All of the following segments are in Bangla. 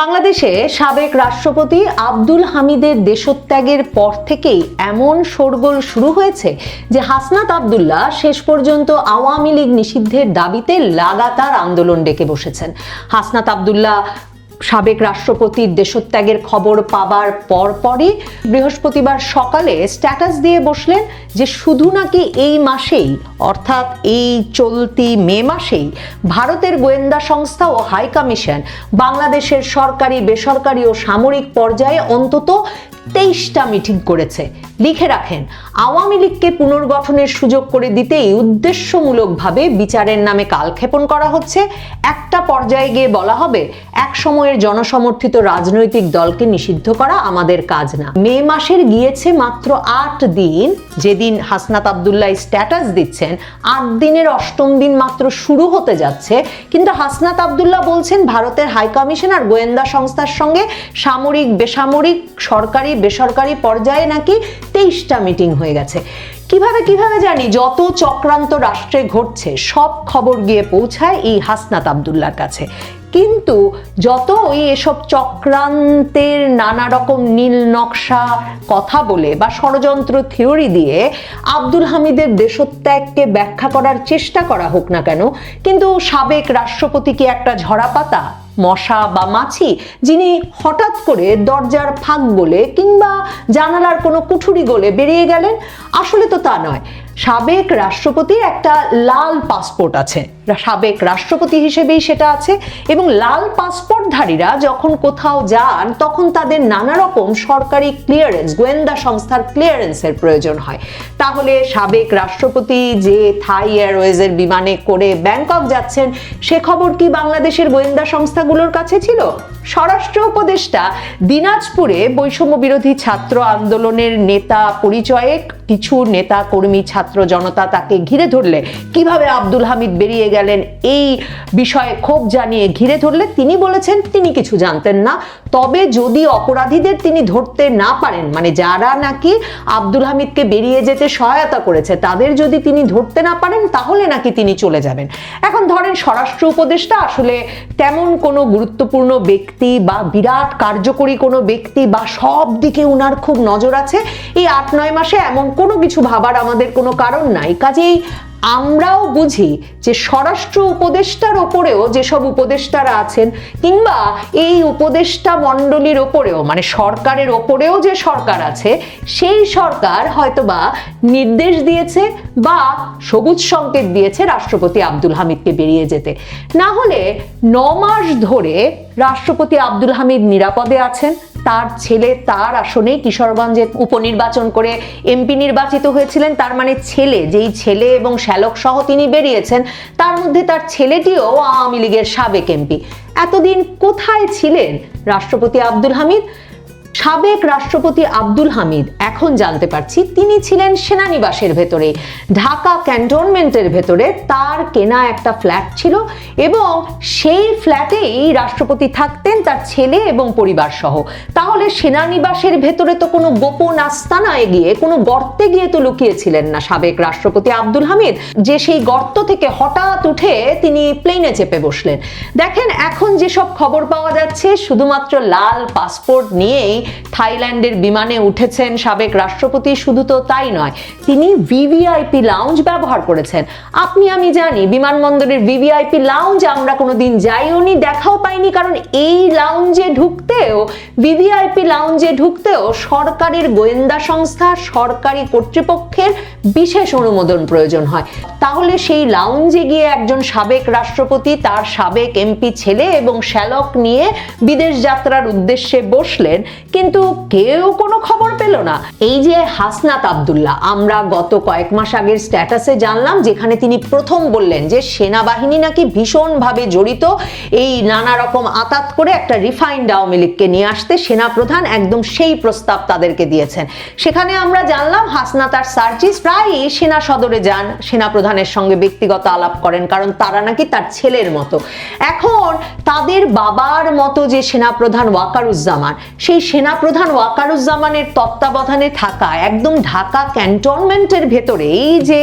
বাংলাদেশে সাবেক রাষ্ট্রপতি আব্দুল হামিদের দেশত্যাগের পর থেকেই এমন শোরগোল শুরু হয়েছে যে হাসনাত আবদুল্লাহ শেষ পর্যন্ত আওয়ামী লীগ নিষিদ্ধের দাবিতে লাগাতার আন্দোলন ডেকে বসেছেন। হাসনাত আবদুল্লাহ সাবেক রাষ্ট্রপতির দেশত্যাগের খবর পাবার পরপরই বৃহস্পতিবার সকালে স্ট্যাটাস দিয়ে বসলেন যে শুধু নাকি এই মাসেই, অর্থাৎ এই চলতি মে মাসেই, ভারতের গোয়েন্দা সংস্থা ও হাই কমিশন বাংলাদেশের সরকারি, বেসরকারি ও সামরিক পর্যায়ে অন্তত তেইশটা মিটিং করেছে। লিখে রাখেন। আওয়ামী লীগকে পুনর্গঠনের সুযোগ করে দিতেই উদ্দেশ্যমূলকভাবে বিচারের নামে কালক্ষেপণ করা হচ্ছে। একটা পর্যায়ে গিয়ে বলা হবে, এক সময়ের জনসমর্থিত রাজনৈতিক দলকে নিষিদ্ধ করা আমাদের কাজ না। মে মাসের গিয়েছে মাত্র আট দিন। যেদিন হাসনাত আবদুল্লাহ স্ট্যাটাস দিচ্ছেন, আট দিনের অষ্টম দিন মাত্র শুরু হতে যাচ্ছে। কিন্তু হাসনাত আবদুল্লাহ বলছেন, ভারতের হাই কমিশন আর গোয়েন্দা সংস্থার সঙ্গে সামরিক বেসামরিক সরকারি বেসরকারি পর্যায়ে নাকি তেইশটা মিটিং হয়ে গেছে। কীভাবে কীভাবে জানি যত চক্রান্ত রাষ্ট্রে ঘটছে, সব খবর গিয়ে পৌঁছায় এই হাসনাত আবদুল্লার কাছে। কিন্তু যত ওই এসব চক্রান্তের নানা রকম নীল নকশা কথা বলে বা ষড়যন্ত্র থিওরি দিয়ে আব্দুল হামিদের দেশত্যাগকে ব্যাখ্যা করার চেষ্টা করা হোক না কেন, কিন্তু সাবেক রাষ্ট্রপতি কি একটা ঝরা পাতা মশা বা মাছি যিনি হঠাৎ করে দরজার ফাঁক বলে কিংবা জানালার কোনো কুঠুরি গলে বেরিয়ে গেলেন, আসলে তো তা নয়। সাবেক রাষ্ট্রপতির একটা লাল পাসপোর্ট আছে। সাবেক রাষ্ট্রপতি হিসেবেই সেটা আছে এবং লাল পাসপোর্টধারীরা যখন কোথাও যান, তখন তাদের নানা রকম সরকারি ক্লিয়ারেন্স গোয়েন্দা সংস্থার ক্লিয়ারেন্সের প্রয়োজন হয়। তাহলে সাবেক রাষ্ট্রপতি যে থাই এয়ারওয়েজের বিমানে করে ব্যাংকক যাচ্ছেন, সে খবর কি বাংলাদেশের গোয়েন্দা সংস্থাগুলোর কাছে ছিল স্বরাষ্ট্র উপদেষ্টা দিনাজপুরে বৈষম্য বিরোধী ছাত্র আন্দোলনের নেতা পরিচয়ে কিছু নেতা, কর্মী, ছাত্র, জনতা তাকে ঘিরে ধরলে। কীভাবে আব্দুল হামিদ বেরিয়ে গেলেন এই বিষয়ে ক্ষোভ জানিয়ে ঘিরে ধরলে? তিনি বলেছেন, তিনি কিছু জানতেন না। তবে যদি অপরাধীদের তিনি ধরতে না পারেন মানে যারা নাকি আব্দুল হামিদকে বেরিয়ে যেতে সহায়তা করেছে, তাদের যদি তিনি ধরতে না পারেন, তাহলে নাকি তিনি চলে যাবেন। এখন ধরেন স্বরাষ্ট্র উপদেষ্টা, আসলে তেমন কোনো গুরুত্বপূর্ণ ব্যক্তি বা বিরাট কার্যকরী কোনো ব্যক্তি বা সব দিকে উনার খুব নজর আছে। এই আট, নয় মাসে এমন কোনো কিছু ভাবার আমাদের কোনো কারণ নাই। কাজেই আমরাও বুঝি যে স্বরাষ্ট্র উপদেষ্টার ওপরেও যেসব উপদেষ্টারা আছেন কিংবা এই উপদেষ্টা মণ্ডলীর ওপরেও মানে সরকারের ওপরেও যে সরকার আছে, সেই সরকার হয়তোবা নির্দেশ দিয়েছে বা সবুজ সংকেত দিয়েছে রাষ্ট্রপতি আব্দুল হামিদকে বেরিয়ে যেতে। না হলে ন মাস ধরে রাষ্ট্রপতি আব্দুল হামিদ নিরাপদে আছেন, তার ছেলে তার আসনেই কিশোরগঞ্জে উপনির্বাচন করে এমপি নির্বাচিত হয়েছিলেন, তার মানে ছেলে, যেই ছেলে এবং শ্যালক সহ তিনি বেরিয়েছেন, তার মধ্যে তার ছেলেটিও আওয়ামী লীগের সাবেক এমপি। এতদিন কোথায় ছিলেন রাষ্ট্রপতি আব্দুল হামিদ? সাবেক রাষ্ট্রপতি আব্দুল হামিদ, এখন জানতে পারছি তিনি ছিলেন সেনানিবাসের ভেতরে, ঢাকা ক্যান্টনমেন্টের ভেতরে তার কেনা একটা ফ্ল্যাট ছিল এবং সেই ফ্ল্যাটেই রাষ্ট্রপতি থাকতেন তার ছেলে এবং পরিবার সহ। তাহলে সেনানিবাসের ভেতরে তো কোনো গোপন আস্তানায় গিয়ে কোনো গর্তে গিয়ে তো লুকিয়েছিলেন না সাবেক রাষ্ট্রপতি আব্দুল হামিদ, যে সেই গর্ত থেকে হঠাৎ উঠে তিনি প্লেনে চেপে বসলেন। দেখেন, এখন যেসব খবর পাওয়া যাচ্ছে, শুধুমাত্র লাল পাসপোর্ট নিয়েই থাইল্যান্ডের বিমানে উঠেছেন সাবেক রাষ্ট্রপতি, শুধু তো তাই নয়, তিনি ভিভিআইপি লাউঞ্জ ব্যবহার করেছেন। আপনি, আমি জানি, বিমানবন্দরের ভিভিআইপি লাউঞ্জ আমরা কোনোদিন যাইও নি, দেখাও পাইনি, কারণ এই লাউঞ্জে ঢুকতেও, ভিভিআইপি লাউঞ্জে ঢুকতেও সরকারের গোয়েন্দা সংস্থা, সরকারি কর্তৃপক্ষের বিশেষ অনুমোদন প্রয়োজন হয়। তাহলে সেই লাউঞ্জে গিয়ে একজন সাবেক রাষ্ট্রপতি, তার সাবেক এমপি ছেলে এবং শ্যালক নিয়ে বিদেশ যাত্রার উদ্দেশ্যে বসলেন, কিন্তু কেউ কোনো খবর পেল না। এই যে হাসনাত আবদুল্লাহ, আমরা গত কয়েক মাস আগের স্ট্যাটাসে জানলাম, যেখানে তিনি প্রথম বললেন যে সেনাবাহিনী নাকি ভীষণভাবে জড়িত, এই নানা রকম আতাত করে একটা রিফাইন্ড আওয়ামী লীগকে নিয়ে আসতে সেনা প্রধান একদম সেই প্রস্তাব তাদেরকে দিয়েছেন। সেখানে আমরা জানলাম হাসনাত আর সার্জিস প্রায় প্রায়ই সেনা সদরে যান। সেনা প্রধানের সঙ্গে ব্যক্তিগত আলাপ করেন, কারণ তারা নাকি তার ছেলের মতো। এখন তাদের বাবার মতো যে সেনাপ্রধান ওয়াকারুজ্জামান, সেই সেনাপ্রধান ওয়াকারুজ্জামানের তত্ত্বাবধানে থাকা একদম ঢাকা ক্যান্টনমেন্টের ভেতরে এই যে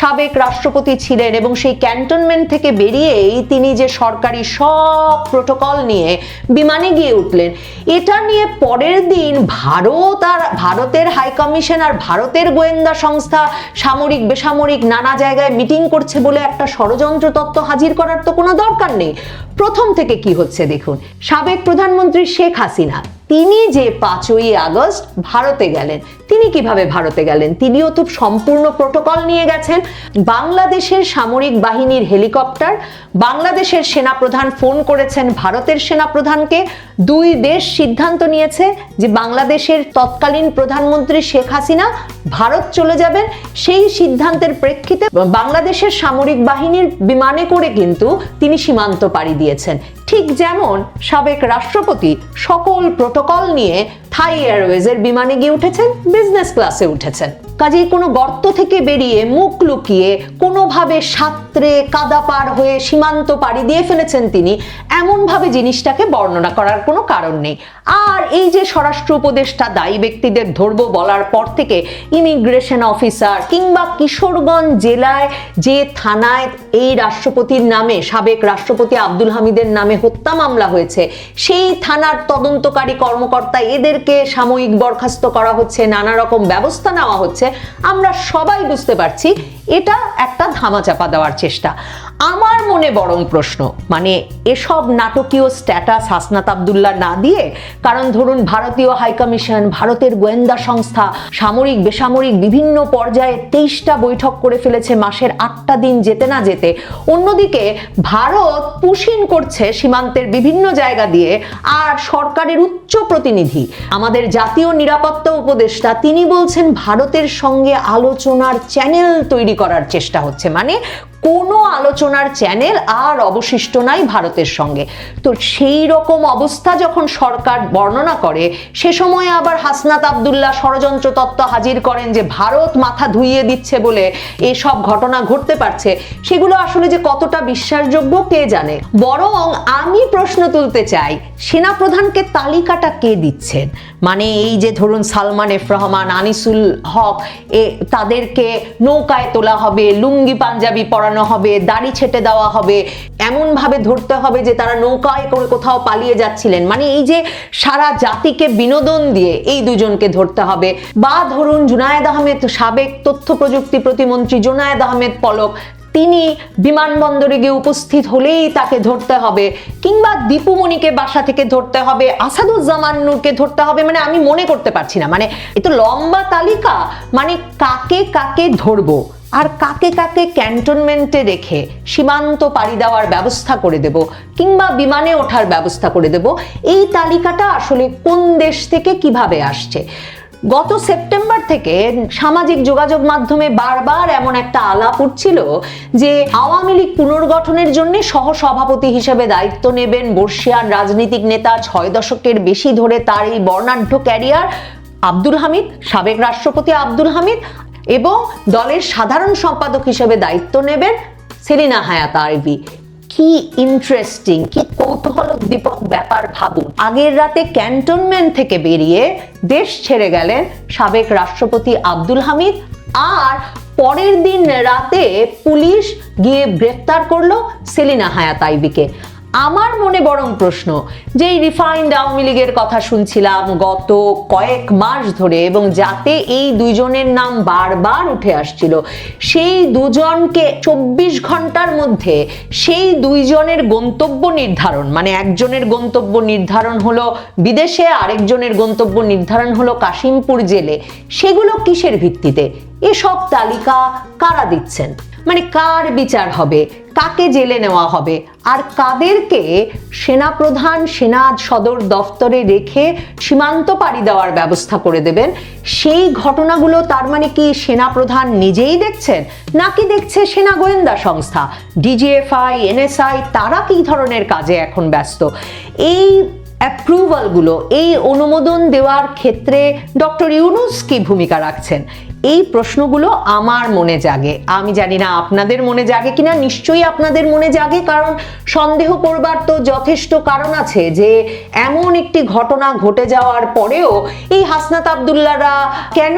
সাবেক রাষ্ট্রপতি ছিলেন এবং সেই ক্যান্টনমেন্ট থেকে বেরিয়েই তিনি যে সরকারি সব প্রোটোকল নিয়ে বিমানে গিয়ে উঠলেন। এটা নিয়ে পরের দিন ভারত আর ভারতের হাই কমিশন আর ভারতের গোয়েন্দা সংস্থা সামরিক, বেসামরিক নানা জায়গায় মিটিং করছে বলে একটা ষড়যন্ত্র তত্ত্ব হাজির করার তো কোনো দরকার নেই। প্রথম থেকে কি হচ্ছে দেখুন। সাবেক প্রধানমন্ত্রী শেখ হাসিনা, তিনি যে পাঁচই আগস্ট ভারতে গেলেন, তিনি কীভাবে ভারতে গেলেন? তিনিও তো সম্পূর্ণ প্রোটোকল নিয়ে গেছেন। বাংলাদেশের সামরিক বাহিনীর হেলিকপ্টার, বাংলাদেশের সেনাপ্রধান ফোন করেছেন ভারতের সেনাপ্রধানকে। দুই দেশ সিদ্ধান্ত নিয়েছে যে বাংলাদেশের তৎকালীন প্রধানমন্ত্রী শেখ হাসিনা ভারত চলে যাবেন। সেই সিদ্ধান্তের প্রেক্ষিতে বাংলাদেশের সামরিক বাহিনীর বিমানে করে কিন্তু তিনি সীমান্ত পাড়ি দিয়েছেন। ঠিক যেমন সাবেক রাষ্ট্রপতি সকল প্রোটোকল নিয়ে থাই এয়ারওয়েজের বিমানে গিয়ে উঠেছেন, বিজনেস ক্লাসে উঠেছেন। কাজেই কোনো গর্ত থেকে বেরিয়ে মুখ লুকিয়ে কোনোভাবে সাঁতরে কাদা পার হয়ে সীমান্ত পাড়ি দিয়ে ফেলেছেন তিনি, এমনভাবে জিনিসটাকে বর্ণনা করার কোনো কারণ নেই। আর এই যে স্বরাষ্ট্র উপদেষ্টা দায়ী ব্যক্তিদের ধরব বলার পর থেকে ইমিগ্রেশন অফিসার কিংবা কিশোরগঞ্জ জেলায় যে থানায় এই রাষ্ট্রপতির নামে, সাবেক রাষ্ট্রপতি আব্দুল হামিদের নামে হত্যা মামলা হয়েছে, সেই থানার তদন্তকারী কর্মকর্তা এদেরকে সাময়িক বরখাস্ত করা হচ্ছে, নানা রকম ব্যবস্থা নেওয়া হচ্ছে। আমরা সবাই বুঝতে পারছি এটা একটা ধামাচাপা দেওয়ার চেষ্টা। মনে বরং প্রশ্ন। মানে এসব নাটকীয় স্ট্যাটাস হাসনাত আবদুল্লাহ না দিয়ে, কারণ ধরুন ভারতীয় হাইকমিশন ভারতের গোয়েন্দা সংস্থা, সামরিক, বেসামরিক বিভিন্ন পর্যায়ে তেইশটা বৈঠক করে ফেলেছে, মাসের আটটা দিন যেতে না যেতে। অন্যদিকে ভারত পুশিন করছে সীমান্তের বিভিন্ন জায়গা দিয়ে, আর সরকারের উচ্চ প্রতিনিধি, আমাদের জাতীয় নিরাপত্তা উপদেষ্টা, তিনি বলছেন ভারতের সঙ্গে আলোচনার চ্যানেল তৈরি করার চেষ্টা হচ্ছে। মানে কোনো আলোচনার চ্যানেল আর অবশিষ্ট নাই ভারতের সঙ্গে। তো সেই রকম অবস্থা যখন সরকার বর্ণনা করে, সে সময় আবার হাসনাত আবদুল্লাহ ষড়যন্ত্র তত্ত্ব হাজির করেন যে ভারত মাথা ধুইয়ে দিচ্ছে বলে এসব ঘটনা ঘটতে পারছে, সেগুলো আসলে যে কতটা বিশ্বাসযোগ্য কে জানে? বরং আমি প্রশ্ন তুলতে চাই, সেনাপ্রধানকে তালিকাটা কে দিচ্ছেন? মানে এই যে ধরুন সালমান এফ রহমান, আনিসুল হক, এ তাদেরকে নৌকায় তোলা হবে, লুঙ্গি পাঞ্জাবি পরানো হবে, দাড়ি ছেটে দেওয়া হবে এমন ভাবে ধরতে হবে যে তারা নৌকায় করে কোথাও পালিয়ে যাচ্ছিলেন। মানে এই যে সারা জাতিকে বিনোদন দিয়ে এই দুজনকে ধরতে হবে। বা ধরুন জুনায়েদ আহমেদ সাবেক তথ্য প্রযুক্তি প্রতিমন্ত্রী জুনায়েদ আহমেদ পলক তিনি বিমানবন্দরে গিয়ে উপস্থিত হলেই তাকে ধরতে হবে, কিংবা দীপুমণিকে বাসা থেকে ধরতে হবে, আসাদুজ্জামান নূরকে ধরতে হবে মানে আমি মনে করতে পারছি না। মানে এ তো লম্বা তালিকা মানে কাকে কাকে ধরবো আর কাকে কাকে ক্যান্টনমেন্টে রেখে সীমান্ত পাড়ি দেওয়ার ব্যবস্থা করে দেব, কিংবা বিমানে ওঠার ব্যবস্থা করে দেব, এই তালিকাটা আসলে কোন দেশ থেকে কীভাবে আসছে? গত সেপ্টেম্বর থেকে সামাজিক যোগাযোগ মাধ্যমে বারবার এমন একটা আলাপ উঠছিল যে আওয়ামী লীগ পুনর্গঠনের জন্য সহ সভাপতি হিসেবে দায়িত্ব নেবেন বর্ষিয়ান রাজনীতিক নেতা ছয় দশকের বেশি ধরে তার এই বর্ণাঢ্য ক্যারিয়ার আব্দুল হামিদ, সাবেক রাষ্ট্রপতি আব্দুল হামিদ এবং দলের সাধারণ সম্পাদক হিসেবে দায়িত্ব নেবেন সেলিনা হায়াত আরবি। কি ইন্টারেস্টিং কি কৌতূহল উদ্দীপক ব্যাপার ভাবুন। আগের রাতে ক্যান্টনমেন্ট থেকে বেরিয়ে দেশ ছেড়ে গেলেন সাবেক রাষ্ট্রপতি আব্দুল হামিদ, আর পরের দিন রাতে পুলিশ গিয়ে গ্রেফতার করল সেলিনা হায়াত আইবিকে। আমার মনে বরং প্রশ্ন যে এই রিফাইন্ড আওয়ামী লীগের কথা শুনছিলাম গত কয়েক মাস ধরে এবং যাতে এই দুইজনের নাম বারবার উঠে আসছিল, সেই দুজনকে চব্বিশ ঘণ্টার মধ্যে সেই দুইজনের গন্তব্য নির্ধারণ মানে একজনের গন্তব্য নির্ধারণ হলো বিদেশে, আরেকজনের গন্তব্য নির্ধারণ হলো কাশিমপুর জেলে, সেগুলো কিসের ভিত্তিতে? এসব তালিকা কারা দিচ্ছেন? মানে কার বিচার হবে? কাকে জেলে নেওয়া হবে? আর কাদেরকে সেনাপ্রধান সেনা সদর দফতরে রেখে সীমান্ত পাড়ি দেওয়ার ব্যবস্থা করে দেবেন? সেই ঘটনাগুলো তার মানে কি সেনাপ্রধান নিজেই দেখছেন? নাকি দেখছে সেনা গোয়েন্দা সংস্থা? ডিজিএফআই, এনএসআই, তারা কি ধরনের কাজে এখন ব্যস্ত? এই অ্যাপ্রুভালগুলো এই অনুমোদন দেওয়ার ক্ষেত্রে ডক্টর ইউনুস কি ভূমিকা রাখছেন? এই প্রশ্নগুলো আমার মনে জাগে। আমি জানি না আপনাদের মনে জাগে কিনা, নিশ্চয়ই আপনাদের মনে জাগে, কারণ সন্দেহ করবার তো যথেষ্ট কারণ আছে যে এমন একটি ঘটনা ঘটে যাওয়ার পরেও এই হাসনাত আবদুল্লারা কেন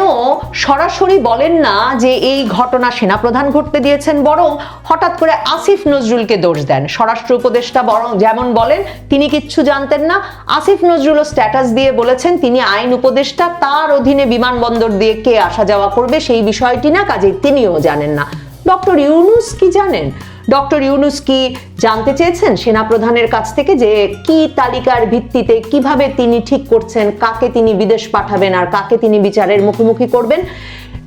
সরাসরি বলেন না যে এই ঘটনা সেনাপ্রধান ঘটতে দিয়েছেন, বরং হঠাৎ করে আসিফ নজরুলকে দোষ দেন। স্বরাষ্ট্র উপদেষ্টা বরং যেমন বলেন, তিনি কিচ্ছু জানতেন না। আসিফ নজরুলও স্ট্যাটাস দিয়ে বলেছেন, তিনি আইন উপদেষ্টা, তার অধীনে বিমানবন্দর দিয়ে কে আসা যাওয়া করবে সেই বিষয়টি না কাজে তিনিও জানেন না। ডক্টর ইউনুস কি জানেন? ডক্টর ইউনুস কি জানতে চেয়েছেন সেনাপ্রধানের কাছ থেকে যে কি তালিকার ভিত্তিতে কীভাবে তিনি ঠিক করছেন, কাকে তিনি বিদেশ পাঠাবেন আর কাকে তিনি বিচারের মুখোমুখি করবেন?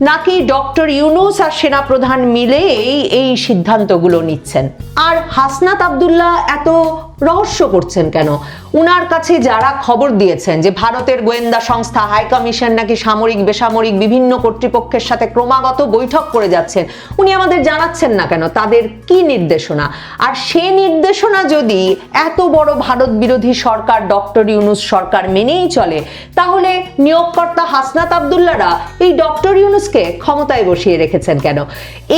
নাকি ডক্টর ইউনুস আর সেনাপ্রধান মিলে এই এই সিদ্ধান্তগুলো নিচ্ছেন? আর হাসনাত আবদুল্লাহ এত রহস্য করছেন কেন? উনার কাছে যারা খবর দিয়েছেন যে ভারতের গোয়েন্দা সংস্থা হাই কমিশন নাকি সামরিক, বেসামরিক বিভিন্ন কর্তৃপক্ষের সাথে ক্রমাগত বৈঠক করে যাচ্ছেন, উনি আমাদের জানাচ্ছেন না কেন? তাদের কি নির্দেশনা? আর সে নির্দেশনা যদি এত বড় ভারত বিরোধী সরকার ডক্টর ইউনুস সরকার মেনেই চলে, তাহলে নিয়োগকর্তা হাসনাত আবদুল্লারা এই ডক্টর ইউনুসকে ক্ষমতায় বসিয়ে রেখেছেন কেন?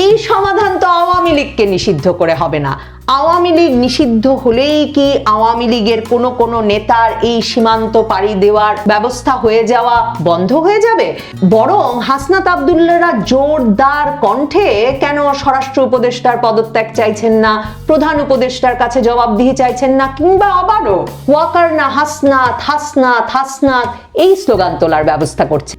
এই সমাধান তো আওয়ামী লীগকে নিষিদ্ধ করে হবে না। আওয়ামী লীগ নিষিদ্ধ হলেই কি আওয়ামী লীগের কোনো কোনো নেতার এই সীমান্ত পাড়ি দেওয়ার ব্যবস্থা হয়ে যাওয়া বন্ধ হয়ে যাবে? বরং হাসনাত আবদুল্লারা জোরদার কণ্ঠে কেন স্বরাষ্ট্র উপদেষ্টার পদত্যাগ চাইছেন না, প্রধান উপদেষ্টার কাছে জবাবদিহি চাইছেন না, কিংবা আবারও ওয়াকার না হাসনাত হাসনাত হাসনাত, এই স্লোগান তোলার ব্যবস্থা করছে?